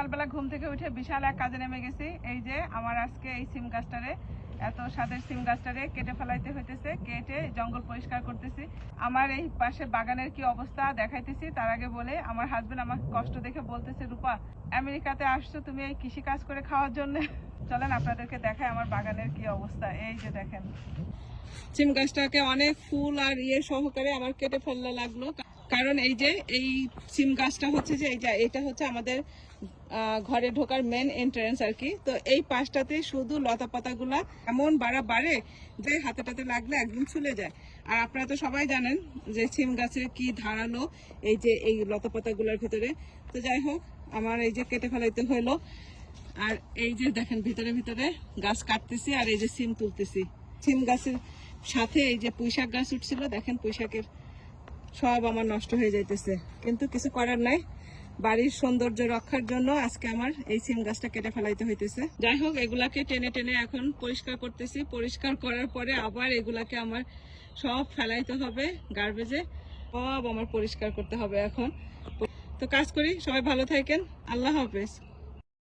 সকালবেলা ঘুম থেকে উঠে বিশাল এক কাজে নেমে গেছি। এই যে আমার আজকে এই সিম গাছটারে, এত স্বাদের সিম গাছটারে কেটে ফেলাইতে হইতেছে, কেটে জঙ্গল পরিষ্কার করতেছি। আমার এই পাশে বাগানের কি অবস্থা দেখাইতেছি, তার আগে বলে আমার হাজবেন্ড আমাকে কষ্ট দেখে বলতেছে, রূপা, আমেরিকাতে আসছো তুমি এই কৃষি কাজ করে খাওয়ার জন্য? চলেন আপনাদেরকে দেখায় আমার বাগানের কি অবস্থা। এই যে দেখেন। সিম গাছটাকে অনেক ফুল আর ইয়ে সহকারে আমার কেটে ফেললে লাগল। কারণ এই যে, এই সিম গাছটা হচ্ছে যে, এই যে, এটা হচ্ছে আমাদের ঘরে ঢোকার মেন এন্ট্রান্স আর কি। তো এই পাশটাতে শুধু লতা পাতাগুলা এমন বাড়া বাড়ে যে হাতে টাতে লাগলে একদম চলে যায়। আর আপনারা তো সবাই জানেন যে সিম গাছের কি ধারালো এই যে, এই লতা পাতাগুলোর ভিতরে। তো যাই হোক, আমার এই যে কেটে ফেলাইতে হলো আর এই যে দেখেন, ভিতরে ভিতরে গাছ কাটতেছি আর এই যে সিম তুলতেছি। সিম গাছের সাথে এই যে পুঁইশাক গাছ উঠছিল, দেখেন পুঁইশাকের সব আমার নষ্ট হয়ে যাইতেছে। কিন্তু কিছু করার নাই। বাড়ির সৌন্দর্য রক্ষার জন্য আজকে আমার এই সিম গাছটা কেটে ফেলাইতে হইতেছে। যাই হোক, এগুলাকে টেনে টেনে এখন পরিষ্কার করতেছি। পরিষ্কার করার পরে আবার এগুলাকে আমার সব ফেলাইতে হবে গার্বেজে সব আমার পরিষ্কার করতে হবে এখন। তো কাজ করি, সবাই ভালো থাকেন। আল্লাহ হাফেজ।